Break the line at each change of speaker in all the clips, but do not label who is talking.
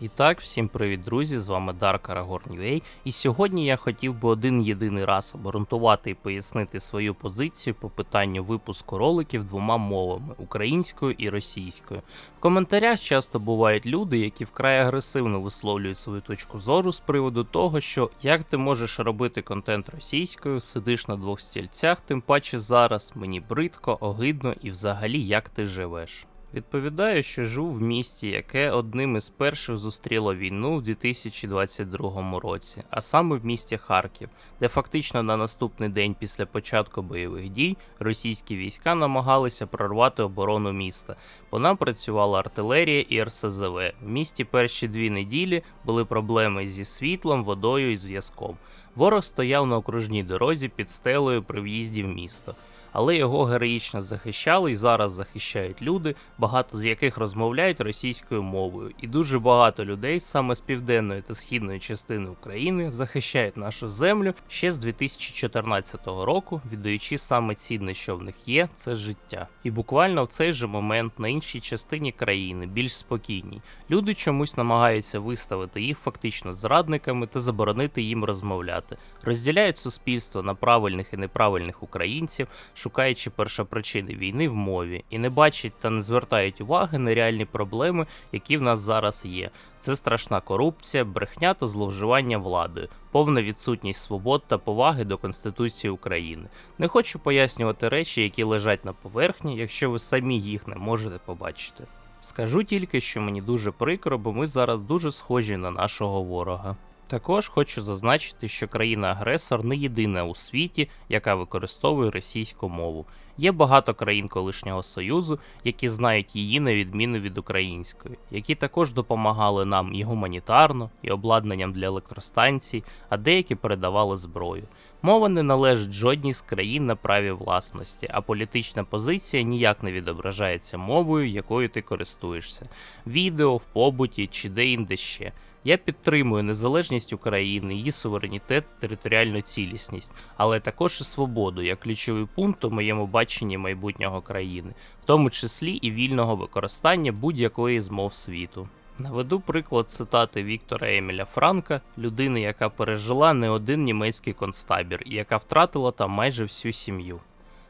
І так, всім привіт, друзі! З вами Дарк Арагорн UA. І сьогодні я хотів би один єдиний раз обґрунтувати і пояснити свою позицію по питанню випуску роликів двома мовами українською і російською. В коментарях часто бувають люди, які вкрай агресивно висловлюють свою точку зору з приводу того, що як ти можеш робити контент російською, сидиш на двох стільцях, тим паче зараз мені бридко, огидно і взагалі як ти живеш. Відповідаю, що живу в місті, яке одним із перших зустріло війну в 2022 році, а саме в місті Харків, де фактично на наступний день після початку бойових дій російські війська намагалися прорвати оборону міста. По нам працювала артилерія і РСЗВ. В місті перші дві неділі були проблеми зі світлом, водою і зв'язком. Ворог стояв на окружній дорозі під стелею при в'їзді в місто. Але його героїчно захищали і зараз захищають люди, багато з яких розмовляють російською мовою, і дуже багато людей саме з південної та східної частини України захищають нашу землю ще з 2014 року, віддаючи саме цінне, що в них є, це життя. І буквально в цей же момент на іншій частині країни, більш спокійній, люди чомусь намагаються виставити їх фактично зрадниками та заборонити їм розмовляти, розділяють суспільство на правильних і неправильних українців шукаючи першопричини війни в мові, і не бачать та не звертають уваги на реальні проблеми, які в нас зараз є. Це страшна корупція, брехня та зловживання владою, повна відсутність свобод та поваги до Конституції України. Не хочу пояснювати речі, які лежать на поверхні, якщо ви самі їх не можете побачити. Скажу тільки, що мені дуже прикро, бо ми зараз дуже схожі на нашого ворога. Також хочу зазначити, що країна-агресор не єдина у світі, яка використовує російську мову. Є багато країн колишнього союзу, які знають її на відміну від української, які також допомагали нам і гуманітарно, і обладнанням для електростанцій, а деякі передавали зброю. Мова не належить жодній з країн на праві власності, а політична позиція ніяк не відображається мовою, якою ти користуєшся, відео в побуті чи де-інде ще. Я підтримую незалежність України, її суверенітет, територіальну цілісність, але також і свободу як ключовий пункт у моєму баченні майбутнього країни, в тому числі і вільного використання будь-якої з мов світу. Наведу приклад цитати Віктора Еміля Франка, людини, яка пережила не один німецький концтабір і яка втратила там майже всю сім'ю.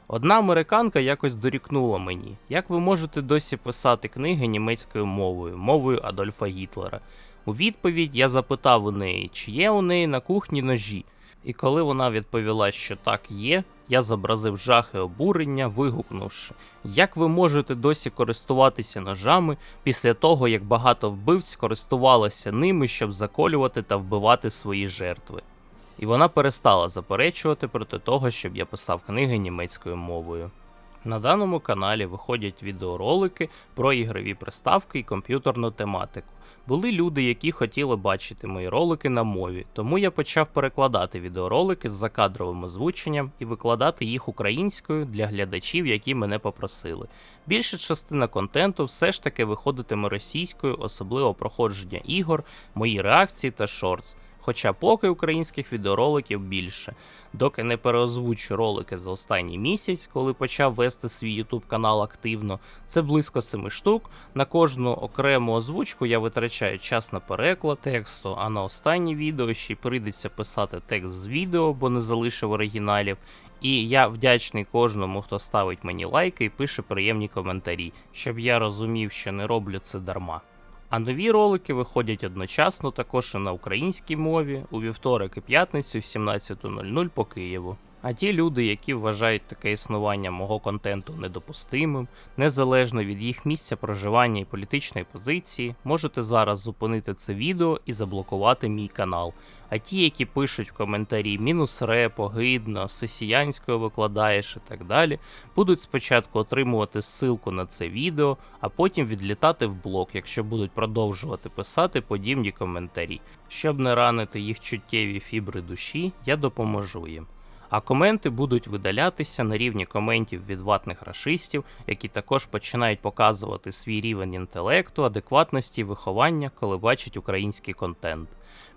Одна американка якось дорікнула мені, як ви можете досі писати книги німецькою мовою, мовою Адольфа Гітлера. У відповідь я запитав у неї, чи є у неї на кухні ножі. І коли вона відповіла, що так є, я зобразив жах і обурення, вигукнувши, як ви можете досі користуватися ножами після того, як багато вбивць користувалося ними, щоб заколювати та вбивати свої жертви. І вона перестала заперечувати проти того, щоб я писав книги німецькою мовою. На даному каналі виходять відеоролики про ігрові приставки і комп'ютерну тематику. Були люди, які хотіли бачити мої ролики на мові, тому я почав перекладати відеоролики з закадровим озвученням і викладати їх українською для глядачів, які мене попросили. Більша частина контенту все ж таки виходитиме російською, особливо проходження ігор, мої реакції та шортс. Хоча поки українських відеороликів більше, доки не переозвучу ролики за останній місяць, коли почав вести свій YouTube канал активно, це близько 7 штук. На кожну окрему озвучку я витрачаю час на переклад тексту, а на останнє відео ще й прийдеться писати текст з відео, бо не залишив оригіналів. І я вдячний кожному, хто ставить мені лайки і пише приємні коментарі, щоб я розумів, що не роблю це дарма. А нові ролики виходять одночасно також і на українській мові у вівторок і п'ятницю в 17.00 по Києву. А ті люди, які вважають таке існування мого контенту недопустимим, незалежно від їх місця проживання і політичної позиції, можете зараз зупинити це відео і заблокувати мій канал. А ті, які пишуть в коментарі мінус реп, огидно, сесіянською викладаєш і так далі, будуть спочатку отримувати ссылку на це відео, а потім відлітати в блок, якщо будуть продовжувати писати подібні коментарі. Щоб не ранити їх чуттєві фібри душі, я допоможу їм. А коменти будуть видалятися на рівні коментів від ватних рашистів, які також починають показувати свій рівень інтелекту, адекватності і виховання, коли бачать український контент.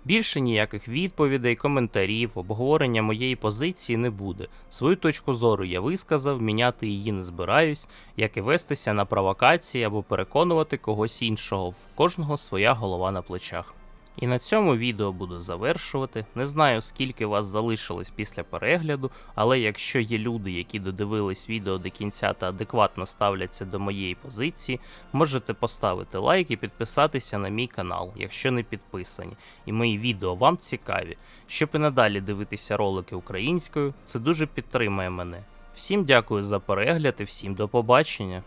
Більше ніяких відповідей, коментарів, обговорення моєї позиції не буде. Свою точку зору я висказав, міняти її не збираюсь, як і вестися на провокації або переконувати когось іншого. В кожного своя голова на плечах. І на цьому відео буду завершувати. Не знаю, скільки вас залишилось після перегляду, але якщо є люди, які додивились відео до кінця та адекватно ставляться до моєї позиції, можете поставити лайк і підписатися на мій канал, якщо не підписані. І мої відео вам цікаві. Щоб і надалі дивитися ролики українською, це дуже підтримує мене. Всім дякую за перегляд і всім до побачення.